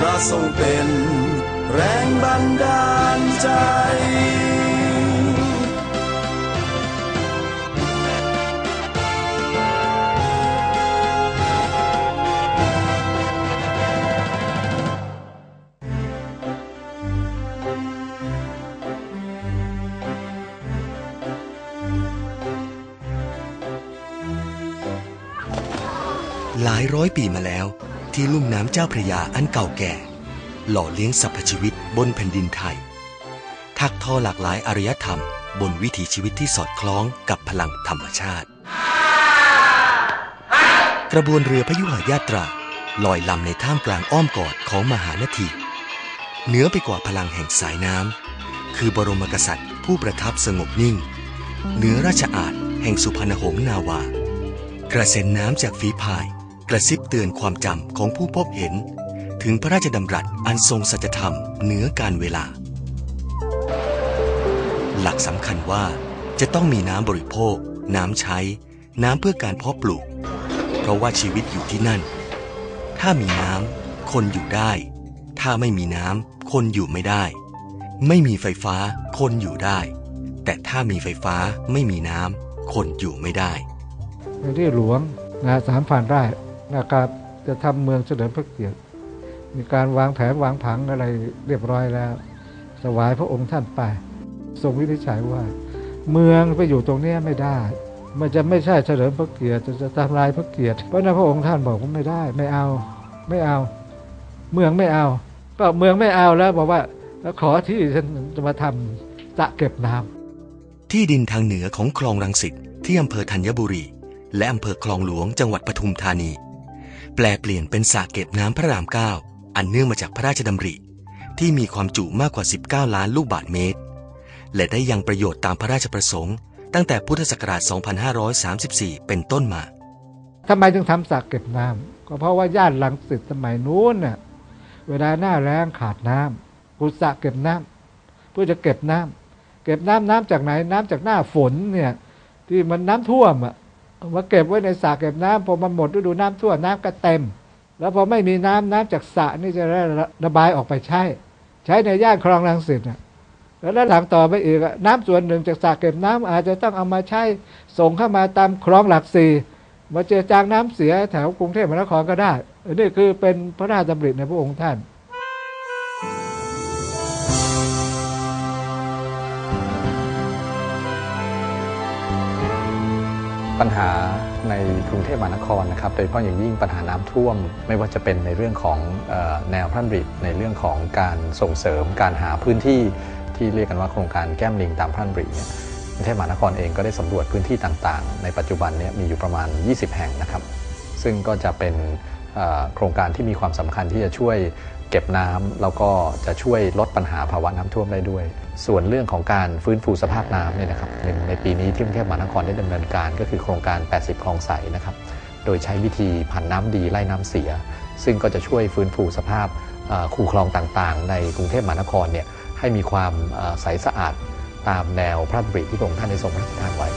พระทรงเป็นแรงบันดาลใจ หลายร้อยปีมาแล้ว ที่ลุ่มน้ำเจ้าพระยาอันเก่าแก่ หล่อเลี้ยงสรรพชีวิตบนแผ่นดินไทย ทักทอหลากหลายอารยธรรม บนวิถีชีวิตที่สอดคล้องกับพลังธรรมชาติ กระบวนเรือพยุหายาตราลอยลำในท่ามกลางอ้อมกอดของมหานาทีเหนือไปกว่าพลังแห่งสายน้ำคือบรมกษัตริย์ ผู้ประทับสงบนิ่ง เหนือราชอาณแห่งสุพรรณหงส์นาวา กระเซ็นน้ำจากฝีพาย กระซิบเตือนความจำของผู้พบเห็น ถึงพระราชดำรัสอันทรงสัจธรรมเหนือการเวลา หลักสำคัญว่าจะต้องมีน้ำบริโภค น้ำใช้ น้ำเพื่อการเพาะปลูก เพราะว่าชีวิตอยู่ที่นั่น ถ้ามีน้ำคนอยู่ได้ ถ้าไม่มีน้ำคนอยู่ไม่ได้ ไม่มีไฟฟ้าคนอยู่ได้ แต่ถ้ามีไฟฟ้าไม่มีน้ำคนอยู่ไม่ได้ในที่หลวงนะสามพันไร่ นะครับ จะทำเมืองเฉลิมพระเกียรติ มีการวางแผนวางผังอะไรเรียบร้อยแล้วสวายพระองค์ท่านไป ทรงวินิจฉัยว่า เมืองไปอยู่ตรงเนี้ยไม่ได้ มันจะไม่ใช่เฉลิมพระเกียรติจะทำลายพระเกียรติเพราะนั้นพระองค์ท่านบอกว่าไม่ได้ ไม่เอา ไม่เอา เมืองไม่เอาก็เมืองไม่เอาแล้วบอกว่าแล้วขอที่ฉันจะมาทำสะเก็บน้ำที่ดินทางเหนือของคลองรังสิตที่อำเภอธัญบุรี และอำเภอคลองหลวงจังหวัดปทุมธานี แปลเปลี่ยนเป็นสระเก็บน้ำพระรามเก้าอันเนื่องมาจากพระราชดำริ ที่มีความจุมากกว่า 19 ล้านลูกบาศก์เมตร และได้ยังประโยชน์ตามพระราชประสงค์ ตั้งแต่พุทธศักราช 2534 เป็นต้นมาทำไมถึงทำสระเก็บน้ำก็เพราะว่าย่านหลังสิตสมัยนู้นน่ะเวลาหน้าแรงขาดน้ำขุดสระเก็บน้ำเพื่อจะเก็บน้ำเก็บน้ำน้ำจากไหนน้ำจากหน้าฝนเนี่ย ที่มันน้ำท่วมอะ มาเก็บไว้ในสระเก็บน้ำพอมันหมดฤดูน้ำท่วมน้ำก็เต็ม แล้วพอไม่มีน้ำน้ำจากสระนี่จะระบายออกไปใช้ ใช้ในย่านคลองรังสิตน่ะแล้วหลังต่อไปอีกน้ำส่วนหนึ่งจากสระเก็บน้ำอาจจะต้องเอามาใช้ส่งเข้ามาตามคลองหลักสี่มาเจอจางน้ำเสียแถวกรุงเทพมหานครก็ได้นนี้คือเป็นพระราชดำริในพระองค์ท่าน ปัญหาในกรุงเทพมหานครนะครับโดยเฉพาะอย่างยิ่งปัญหาน้ำท่วม ไม่ว่าจะเป็นในเรื่องของออแนวพระดำริในเรื่องของการส่งเสริมการหาพื้นที่ที่เรียกกันว่าโครงการแก้มลิงตามพระดำริเนี่ยกรุงเทพมหานครเองก็ได้สำรวจพื้นที่ต่างๆ ในปัจจุบันเนี้มีอยู่ประมาณ 20 แห่งนะครับ ซึ่งก็จะเป็น โครงการที่มีความสำคัญที่จะช่วยเก็บน้ำแล้วก็จะช่วยลดปัญหาภาวะน้ำท่วมได้ด้วย ส่วนเรื่องของการฟื้นฟูสภาพน้ำเนี่ยนะครับหนึ่งในปีนี้ที่กรุงเทพมหานครได้ดำเนินการก็คือโครงการ 80 คลองใสนะครับโดยใช้วิธีผันน้ำดีไล่น้ำเสีย ซึ่งก็จะช่วยฟื้นฟูสภาพคูคลองต่างๆ ในกรุงเทพมหานครเนี่ยให้มีความใสสะอาดตามแนวพระดำริที่พระองค์ท่านได้ทรงพระราชทานไว้